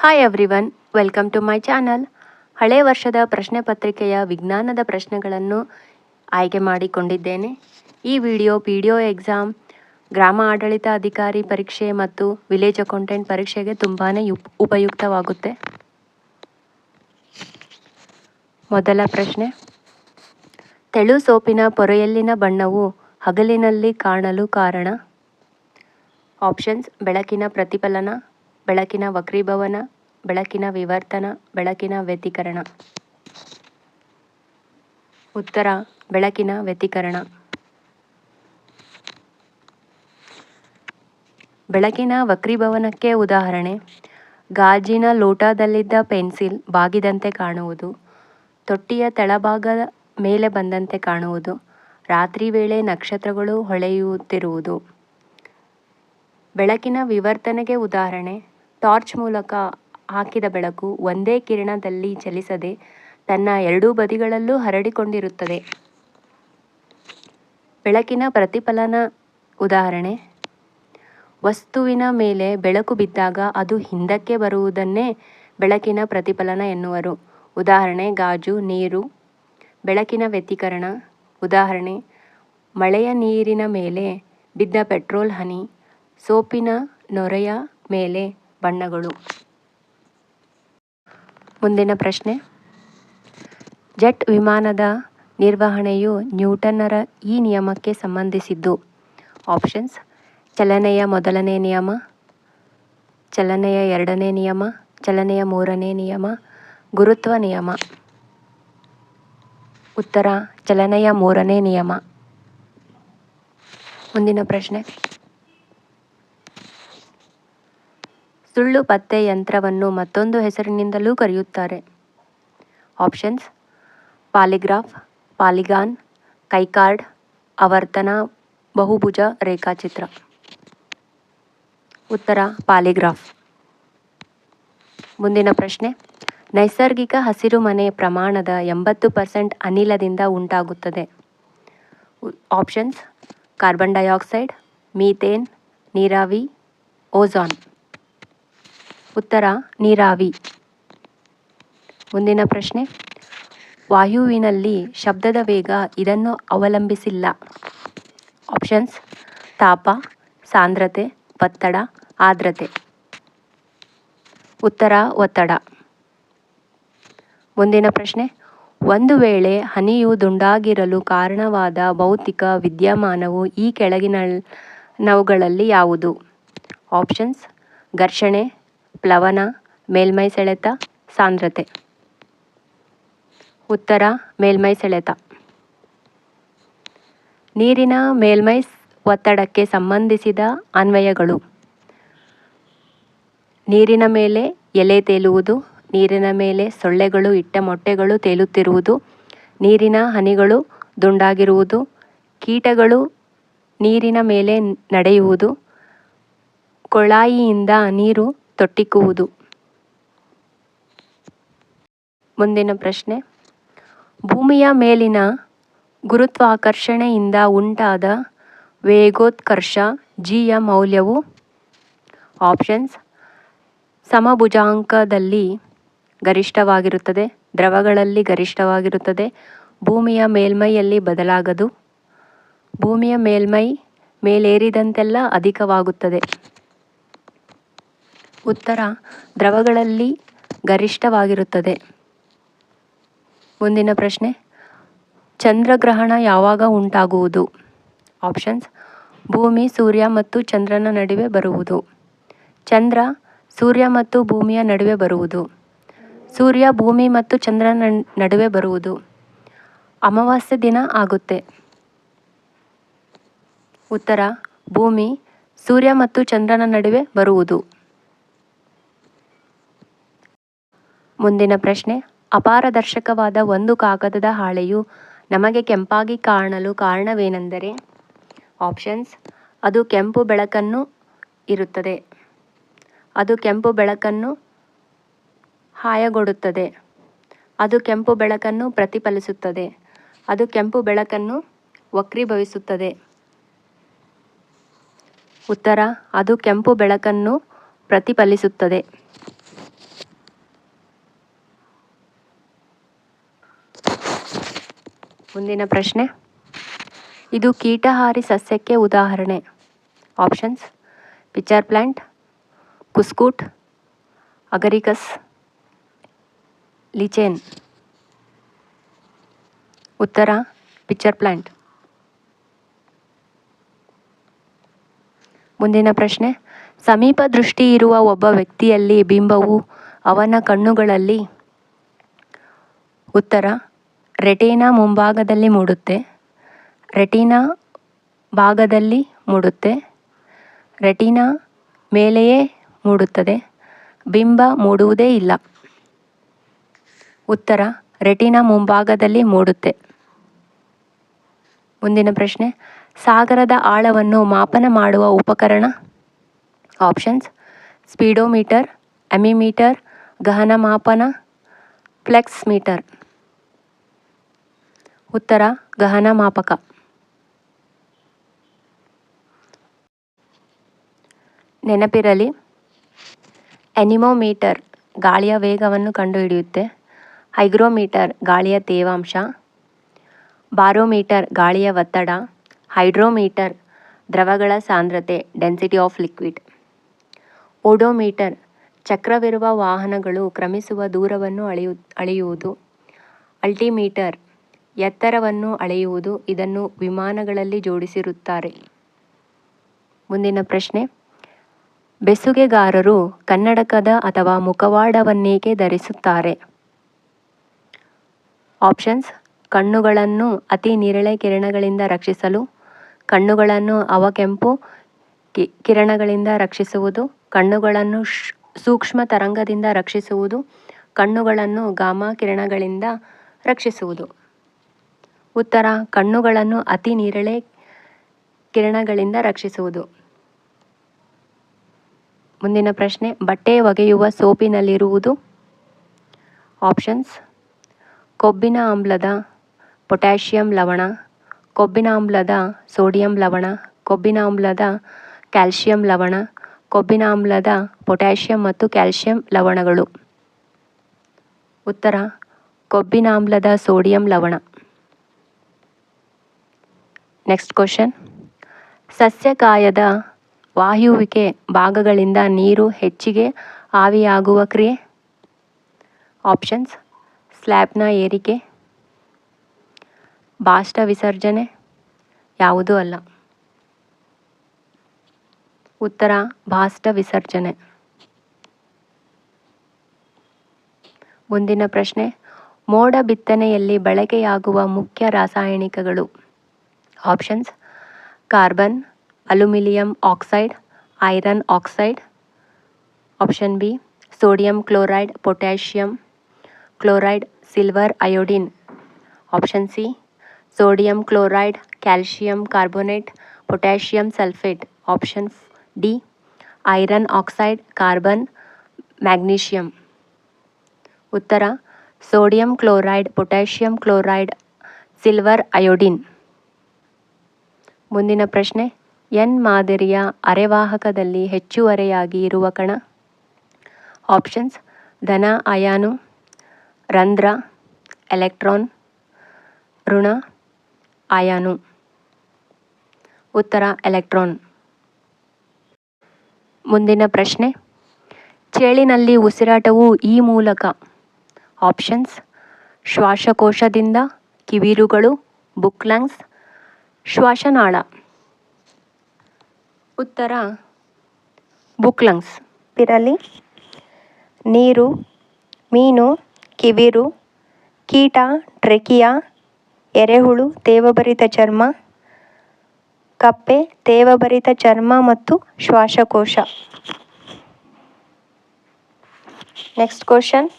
Hi everyone welcome to my channel ಹಳೆ ವರ್ಷದ ಪ್ರಶ್ನೆ ಪತ್ರಿಕೆಯ ವಿಜ್ಞಾನದ ಪ್ರಶ್ನೆಗಳನ್ನು ಆಯ್ಕೆ ಮಾಡಿಕೊಂಡಿದ್ದೇನೆ. ಈ video P D O exam ಗ್ರಾಮ ಆಡಳಿತ ಅಧಿಕಾರಿ ಪರೀಕ್ಷೆ ಮತ್ತು ವಿಲೇಜ್ ಅಕೌಂಟೆಂಟ್ ಪರೀಕ್ಷೆಗೆ ತುಂಬಾ ಉಪಯುಕ್ತವಾಗುತ್ತೆ. ಮೊದಲ ಪ್ರಶ್ನೆ. ತೆಳು ಸೋಪಿನ ಪೊರೆಯಲ್ಲಿನ ಬಣ್ಣವು ಹಗಲಿನಲ್ಲಿ ಕಾಣಲು ಕಾರಣ. ಆಪ್ಷನ್ಸ್ ಬೆಳಕಿನ ಪ್ರತಿಫಲನ. ಬೆಳಕಿನ ವಕ್ರೀಭವನ, ಬೆಳಕಿನ ವಿವರ್ತನ, ಬೆಳಕಿನ ವ್ಯತಿಕರಣ. ಉತ್ತರ, ಬೆಳಕಿನ ವ್ಯತಿಕರಣ. ಬೆಳಕಿನ ವಕ್ರೀಭವನಕ್ಕೆ ಉದಾಹರಣೆ, ಗಾಜಿನ ಲೋಟದಲ್ಲಿದ್ದ ಪೆನ್ಸಿಲ್ ಬಾಗಿದಂತೆ ಕಾಣುವುದು, ತೊಟ್ಟಿಯ ತಳಭಾಗದ ಮೇಲೆ ಬಂದಂತೆ ಕಾಣುವುದು, ರಾತ್ರಿ ವೇಳೆ ನಕ್ಷತ್ರಗಳು ಹೊಳೆಯುತ್ತಿರುವುದು. ಬೆಳಕಿನ ವಿವರ್ತನೆಗೆ ಉದಾಹರಣೆ ಟಾರ್ಚ್ ಮೂಲಕ ಹಾಕಿದ ಬೆಳಕು ಒಂದೇ ಕಿರಣದಲ್ಲಿ ಚಲಿಸದೆ ತನ್ನ ಎರಡೂ ಬದಿಗಳಲ್ಲೂ ಹರಡಿಕೊಂಡಿರುತ್ತದೆ. ಬೆಳಕಿನ ಪ್ರತಿಫಲನ ಉದಾಹರಣೆ. ವಸ್ತುವಿನ ಮೇಲೆ ಬೆಳಕು ಬಿದ್ದಾಗ ಅದು ಹಿಂದಕ್ಕೆ ಬರುವುದನ್ನೇ ಬೆಳಕಿನ ಪ್ರತಿಫಲನ ಎನ್ನುವರು. ಉದಾಹರಣೆ, ಗಾಜು, ನೀರು. ಬೆಳಕಿನ ವ್ಯತಿಕರಣ. ಉದಾಹರಣೆ, ಮಳೆಯ ನೀರಿನ ಮೇಲೆ ಬಿದ್ದ ಪೆಟ್ರೋಲ್ ಹನಿ. ಸೋಪಿನ ನೊರೆಯ ಮೇಲೆ ಬಣ್ಣಗಳು. ಮುಂದಿನ ಪ್ರಶ್ನೆ. ಜೆಟ್ ವಿಮಾನದ ನಿರ್ವಹಣೆಯು ನ್ಯೂಟನ್ನರ ಈ ನಿಯಮಕ್ಕೆ ಸಂಬಂಧಿಸಿದ್ದು. ಆಪ್ಷನ್ಸ್, ಚಲನೆಯ ಮೊದಲನೇ ನಿಯಮ, ಚಲನೆಯ ಎರಡನೇ ನಿಯಮ, ಚಲನೆಯ ಮೂರನೇ ನಿಯಮ, ಗುರುತ್ವ ನಿಯಮ. ಉತ್ತರ, ಚಲನೆಯ ಮೂರನೇ ನಿಯಮ. ಮುಂದಿನ ಪ್ರಶ್ನೆ. ಸುಳ್ಳು ಪತ್ತೆ ಯಂತ್ರವನ್ನು ಮತ್ತೊಂದು ಹೆಸರಿನಿಂದಲೂ ಕರೆಯುತ್ತಾರೆ. ಆಪ್ಷನ್ಸ್, ಪಾಲಿಗ್ರಾಫ್, ಪಾಲಿಗಾನ್, ಕೈಕಾರ್ಡ್, ಆವರ್ತನ, ಬಹುಭುಜ, ರೇಖಾಚಿತ್ರ. ಉತ್ತರ, ಪಾಲಿಗ್ರಾಫ್. ಮುಂದಿನ ಪ್ರಶ್ನೆ, ನೈಸರ್ಗಿಕ ಹಸಿರುಮನೆ ಪ್ರಮಾಣದ ಎಂಬತ್ತು ಪರ್ಸೆಂಟ್ ಅನಿಲದಿಂದ ಉಂಟಾಗುತ್ತದೆ. ಆಪ್ಷನ್ಸ್, ಕಾರ್ಬನ್ ಡೈಆಕ್ಸೈಡ್, ಮೀಥೇನ್, ನೀರಾವಿ ಓಝಾನ್ ಉತ್ತರ, ನೀರಾವಿ. ಮುಂದಿನ ಪ್ರಶ್ನೆ. ವಾಯುವಿನಲ್ಲಿ ಶಬ್ದದ ವೇಗ ಇದನ್ನು ಅವಲಂಬಿಸಿಲ್ಲ. ಆಪ್ಷನ್ಸ್, ತಾಪ, ಸಾಂದ್ರತೆ, ಒತ್ತಡ, ಆರ್ದ್ರತೆ. ಉತ್ತರ, ಒತ್ತಡ. ಮುಂದಿನ ಪ್ರಶ್ನೆ. ಒಂದು ವೇಳೆ ಹನಿಯು ದುಂಡಾಗಿರಲು ಕಾರಣವಾದ ಭೌತಿಕ ವಿದ್ಯಮಾನವು ಈ ಕೆಳಗಿನವುಗಳಲ್ಲಿ ಯಾವುದು? ಆಪ್ಷನ್ಸ್, ಘರ್ಷಣೆ ಪ್ಲವನ, ಮೇಲ್ಮೈ ಸೆಳೆತ, ಸಾಂದ್ರತೆ. ಉತ್ತರ, ಮೇಲ್ಮೈ ಸೆಳೆತ. ನೀರಿನ ಮೇಲ್ಮೈ ಒತ್ತಡಕ್ಕೆ ಸಂಬಂಧಿಸಿದ ಅನ್ವಯಗಳು. ನೀರಿನ ಮೇಲೆ ಎಲೆ ತೇಲುವುದು, ನೀರಿನ ಮೇಲೆ ಸೊಳ್ಳೆಗಳು, ಇಟ್ಟ ಮೊಟ್ಟೆಗಳು ತೇಲುತ್ತಿರುವುದು, ನೀರಿನ ಹನಿಗಳು ದುಂಡಾಗಿರುವುದು, ಕೀಟಗಳು ನೀರಿನ ಮೇಲೆ ನಡೆಯುವುದು, ಕೊಳಾಯಿಯಿಂದ ನೀರು ತೊಟ್ಟಿಕ್ಕುವುದು ಮುಂದಿನ ಪ್ರಶ್ನೆ. ಭೂಮಿಯ ಮೇಲಿನ ಗುರುತ್ವಾಕರ್ಷಣೆಯಿಂದ ಉಂಟಾದ ವೇಗೋತ್ಕರ್ಷ ಜಿಯ ಮೌಲ್ಯವು ಆಪ್ಷನ್ಸ್ ಸಮಭುಜಾಂಕದಲ್ಲಿ ಗರಿಷ್ಠವಾಗಿರುತ್ತದೆ, ದ್ರವಗಳಲ್ಲಿ ಗರಿಷ್ಠವಾಗಿರುತ್ತದೆ, ಭೂಮಿಯ ಮೇಲ್ಮೈಯಲ್ಲಿ ಬದಲಾಗದು, ಭೂಮಿಯ ಮೇಲ್ಮೈ ಮೇಲೇರಿದಂತೆಲ್ಲ ಅಧಿಕವಾಗುತ್ತದೆ. ಉತ್ತರ ದ್ರವಗಳಲ್ಲಿ ಗರಿಷ್ಠವಾಗಿರುತ್ತದೆ. ಮುಂದಿನ ಪ್ರಶ್ನೆ. ಚಂದ್ರಗ್ರಹಣ ಯಾವಾಗ ಉಂಟಾಗುವುದು? ಆಪ್ಷನ್ಸ್. ಭೂಮಿ, ಸೂರ್ಯ ಮತ್ತು ಚಂದ್ರನ ನಡುವೆ ಬರುವುದು. ಚಂದ್ರ, ಸೂರ್ಯ ಮತ್ತು ಭೂಮಿಯ ನಡುವೆ ಬರುವುದು. ಸೂರ್ಯ, ಭೂಮಿ ಮತ್ತು ಚಂದ್ರನ ನಡುವೆ ಬರುವುದು. ಅಮಾವಾಸ್ಯೆ ದಿನ ಆಗುತ್ತೆ. ಉತ್ತರ. ಭೂಮಿ, ಸೂರ್ಯ ಮತ್ತು ಚಂದ್ರನ ನಡುವೆ ಬರುವುದು. ಮುಂದಿನ ಪ್ರಶ್ನೆ. ಅಪಾರದರ್ಶಕವಾದ ಒಂದು ಕಾಗದದ ಹಾಳೆಯು ನಮಗೆ ಕೆಂಪಾಗಿ ಕಾಣಲು ಕಾರಣವೇನೆಂದರೆ? ಆಪ್ಷನ್ಸ್. ಅದು ಕೆಂಪು ಬೆಳಕನ್ನು ಇರುತ್ತದೆ. ಅದು ಕೆಂಪು ಬೆಳಕನ್ನು ಹಾಯಗೊಡುತ್ತದೆ. ಅದು ಕೆಂಪು ಬೆಳಕನ್ನು ಪ್ರತಿಫಲಿಸುತ್ತದೆ. ಅದು ಕೆಂಪು ಬೆಳಕನ್ನು ವಕ್ರೀಭವಿಸುತ್ತದೆ. ಉತ್ತರ. ಅದು ಕೆಂಪು ಬೆಳಕನ್ನು ಪ್ರತಿಫಲಿಸುತ್ತದೆ. ಮುಂದಿನ ಪ್ರಶ್ನೆ. ಇದು ಕೀಟಹಾರಿ ಸಸ್ಯಕ್ಕೆ ಉದಾಹರಣೆ. Options pitcher plant cuscuta agaricus lichen ಉತ್ತರ ಪಿಚರ್ ಪ್ಲ್ಯಾಂಟ್ ಮುಂದಿನ ಪ್ರಶ್ನೆ. ಸಮೀಪ ದೃಷ್ಟಿ ಇರುವ ಒಬ್ಬ ವ್ಯಕ್ತಿಯಲ್ಲಿ ಬಿಂಬವು ಅವನ ಕಣ್ಣುಗಳಲ್ಲಿ. ಉತ್ತರ ರೆಟಿನಾ ಮುಂಭಾಗದಲ್ಲಿ ಮೂಡುತ್ತೆ. ರೆಟೀನಾ ಭಾಗದಲ್ಲಿ ಮೂಡುತ್ತೆ. ರೆಟೀನಾ ಮೇಲೆಯೇ ಮೂಡುತ್ತದೆ. ಬಿಂಬ ಮೂಡುವುದೇ ಇಲ್ಲ. ಉತ್ತರ, ರೆಟೀನಾ ಮುಂಭಾಗದಲ್ಲಿ ಮೂಡುತ್ತೆ. ಮುಂದಿನ ಪ್ರಶ್ನೆ, ಸಾಗರದ ಆಳವನ್ನು ಮಾಪನ ಮಾಡುವ ಉಪಕರಣ? ಆಪ್ಷನ್ಸ್, ಸ್ಪೀಡೋಮೀಟರ್, ಅಮಿಮೀಟರ್ ಗಹನ ಮಾಪನ ಫ್ಲೆಕ್ಸ್ ಮೀಟರ್ ಉತ್ತರ, ಗಹನ ಮಾಪಕ. ನೆನಪಿರಲಿ ಎನಿಮೋಮೀಟರ್ ಗಾಳಿಯ ವೇಗವನ್ನು ಕಂಡುಹಿಡಿಯುತ್ತೆ. ಹೈಗ್ರೋಮೀಟರ್ ಗಾಳಿಯ ತೇವಾಂಶ. ಬಾರೋಮೀಟರ್ ಗಾಳಿಯ ಒತ್ತಡ. ಹೈಡ್ರೋಮೀಟರ್ ದ್ರವಗಳ ಸಾಂದ್ರತೆ ಡೆನ್ಸಿಟಿ ಆಫ್ ಲಿಕ್ವಿಡ್ ಓಡೋಮೀಟರ್ ಚಕ್ರವಿರುವ ವಾಹನಗಳು ಕ್ರಮಿಸುವ ದೂರವನ್ನು ಅಳೆಯು, ಅಳೆಯುವುದು. ಅಲ್ಟಿಮೀಟರ್ ಎತ್ತರವನ್ನು ಅಳೆಯುವುದು ಇದನ್ನು ವಿಮಾನಗಳಲ್ಲಿ ಜೋಡಿಸಿರುತ್ತಾರೆ. ಮುಂದಿನ ಪ್ರಶ್ನೆ. ಬೆಸುಗೆಗಾರರು ಕನ್ನಡಕದ ಅಥವಾ ಮುಖವಾಡವನ್ನೇಕೆ ಧರಿಸುತ್ತಾರೆ? ಆಪ್ಷನ್ಸ್. ಕಣ್ಣುಗಳನ್ನು ಅತಿ ನೇರಳೆ ಕಿರಣಗಳಿಂದ ರಕ್ಷಿಸಲು, ಕಣ್ಣುಗಳನ್ನು ಅವಕೆಂಪು ಕಿ, ಕಿರಣಗಳಿಂದ ರಕ್ಷಿಸುವುದು, ಕಣ್ಣುಗಳನ್ನು ಸೂಕ್ಷ್ಮ ತರಂಗದಿಂದ ರಕ್ಷಿಸುವುದು, ಕಣ್ಣುಗಳನ್ನು ಗಾಮಾ ಕಿರಣಗಳಿಂದ ರಕ್ಷಿಸುವುದು. ಉತ್ತರ, ಕಣ್ಣುಗಳನ್ನು ಅತಿ ನೀರಳೆ ಕಿರಣಗಳಿಂದ ರಕ್ಷಿಸುವುದು. ಮುಂದಿನ ಪ್ರಶ್ನೆ, ಬಟ್ಟೆ ಒಗೆಯುವ ಸೋಪಿನಲ್ಲಿರುವುದು? ಆಪ್ಷನ್ಸ್, ಕೊಬ್ಬಿನ ಆಮ್ಲದ ಪೊಟ್ಯಾಷಿಯಂ ಲವಣ, ಕೊಬ್ಬಿನ ಆಮ್ಲದ ಸೋಡಿಯಂ ಲವಣ, ಕೊಬ್ಬಿನ ಆಮ್ಲದ ಕ್ಯಾಲ್ಶಿಯಂ ಲವಣ, ಕೊಬ್ಬಿನ ಆಮ್ಲದ ಪೊಟ್ಯಾಷಿಯಂ ಮತ್ತು ಕ್ಯಾಲ್ಶಿಯಂ ಲವಣಗಳು. ಉತ್ತರ, ಕೊಬ್ಬಿನ ಆಮ್ಲದ ಸೋಡಿಯಂ ಲವಣ. ನೆಕ್ಸ್ಟ್ ಕ್ವಶನ್ ಸಸ್ಯಕಾಯದ ವಾಯುವಿಕೆ ಭಾಗಗಳಿಂದ ನೀರು ಹೆಚ್ಚಿಗೆ ಆವಿಯಾಗುವ ಕ್ರಿಯೆ? ಆಪ್ಷನ್ಸ್ ಸ್ಲ್ಯಾಬ್ನ ಏರಿಕೆ. ಬಾಷ್ಟ ವಿಸರ್ಜನೆ. ಯಾವುದೂ ಅಲ್ಲ. ಉತ್ತರ. ಬಾಷ್ಟ ವಿಸರ್ಜನೆ. ಮುಂದಿನ ಪ್ರಶ್ನೆ. ಮೋಡ ಬಿತ್ತನೆಯಲ್ಲಿ ಬಳಕೆಯಾಗುವ ಮುಖ್ಯ ರಾಸಾಯನಿಕಗಳು. Options carbon aluminium oxide iron oxide option B sodium chloride potassium chloride silver iodine option C sodium chloride calcium carbonate potassium sulphate option D iron oxide carbon magnesium ಉತ್ತರ sodium chloride potassium chloride silver iodine ಮುಂದಿನ ಪ್ರಶ್ನೆ, N ಮಾದರಿಯ ಅರೆವಾಹಕದಲ್ಲಿ ಹೆಚ್ಚುವರೆಯಾಗಿ ಇರುವ ಕಣ? Options, ಧನ, ಅಯಾನು, ರಂಧ್ರ, electron, ಋಣ, ಅಯಾನು. ಉತ್ತರ, ಎಲೆಕ್ಟ್ರಾನ್. ಮುಂದಿನ ಪ್ರಶ್ನೆ, ಚೇಳಿನಲ್ಲಿ ಉಸಿರಾಟವು ಈ ಮೂಲಕ? ಆಪ್ಷನ್ಸ್, ಶ್ವಾಸಕೋಶದಿಂದ ಕಿವಿರುಗಳು, ಬುಕ್ಲಂಗ್ಸ್ ಶ್ವಾಸನಾಳ. ಉತ್ತರ ಬುಕ್ಲಂಗ್ಸ್ ಪಿರಲಿ ನೀರು, ಮೀನು, ಕಿವಿರು, ಕೀಟ, ಟ್ರೆಕಿಯಾ, ಎರೆಹುಳು, ತೇವಭರಿತ ಚರ್ಮ, ಕಪ್ಪೆ, ತೇವಭರಿತ ಚರ್ಮ ಮತ್ತು ಶ್ವಾಸಕೋಶ. ನೆಕ್ಸ್ಟ್ ಕ್ವಶನ್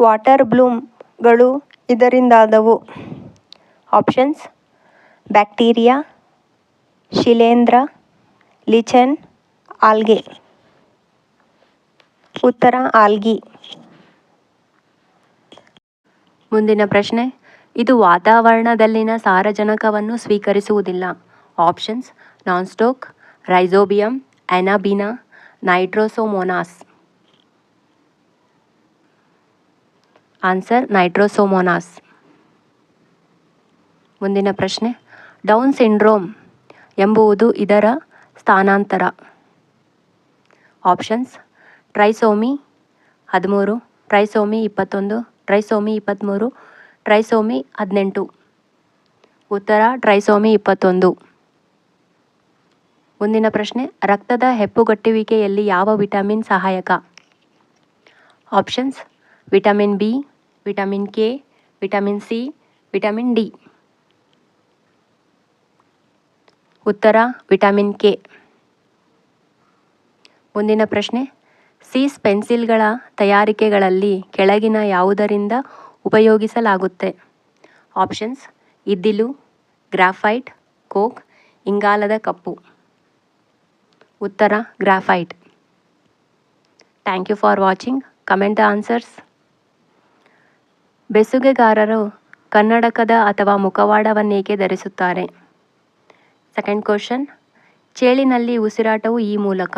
ವಾಟರ್ ಬ್ಲೂಮ್ಗಳು ಇದರಿಂದಾದವು. ಆಪ್ಷನ್ಸ್ ಬ್ಯಾಕ್ಟೀರಿಯಾ, ಶಿಲೇಂಧ್ರ, ಲಿಚೆನ್, ಆಲ್ಗೆ. ಉತ್ತರ, ಆಲ್ಗಿ. ಮುಂದಿನ ಪ್ರಶ್ನೆ. ಇದು ವಾತಾವರಣದಲ್ಲಿನ ಸಾರಜನಕವನ್ನು ಸ್ವೀಕರಿಸುವುದಿಲ್ಲ. Options, nostoc, rhizobium anabaena nitrosomonas. Answer, nitrosomonas. ಮುಂದಿನ ಪ್ರಶ್ನೆ. ಡೌನ್ ಸಿಂಡ್ರೋಮ್ ಎಂಬುವುದು ಇದರ ಸ್ಥಾನಾಂತರ. ಆಪ್ಷನ್ಸ್, ಟ್ರೈಸೋಮಿ ಹದಿಮೂರು, ಟ್ರೈಸೋಮಿ ಇಪ್ಪತ್ತೊಂದು, ಟ್ರೈಸೋಮಿ ಇಪ್ಪತ್ತ್ಮೂರು ಟ್ರೈಸೋಮಿ ಹದಿನೆಂಟು. ಉತ್ತರ, ಟ್ರೈಸೋಮಿ ಇಪ್ಪತ್ತೊಂದು. ಮುಂದಿನ ಪ್ರಶ್ನೆ, ರಕ್ತದ ಹೆಪ್ಪುಗಟ್ಟುವಿಕೆಯಲ್ಲಿ ಯಾವ ವಿಟಮಿನ್ ಸಹಾಯಕ? Options, vitamin B, vitamin K, vitamin C, vitamin D. ಉತ್ತರ, ವಿಟಮಿನ್ ಕೆ. ಮುಂದಿನ ಪ್ರಶ್ನೆ. ಸೀಸ್ ಪೆನ್ಸಿಲ್ಗಳ ತಯಾರಿಕೆಗಳಲ್ಲಿ ಕೆಳಗಿನ ಯಾವುದರಿಂದ ಉಪಯೋಗಿಸಲಾಗುತ್ತೆ? ಆಪ್ಷನ್ಸ್, ಇದ್ದಿಲು, ಗ್ರಾಫೈಟ್, ಕೋಕ್, ಇಂಗಾಲದ ಕಪ್ಪು. ಉತ್ತರ, graphite. Thank you for watching. Comment answers. ಬೆಸುಗೆಗಾರರು ಕನ್ನಡಕದ ಅಥವಾ ಮುಖವಾಡವನ್ನೇಕೆ ಧರಿಸುತ್ತಾರೆ? ಸೆಕೆಂಡ್ ಕ್ವಶನ್ ಚೇಳಿನಲ್ಲಿ ಉಸಿರಾಟವು ಈ ಮೂಲಕ.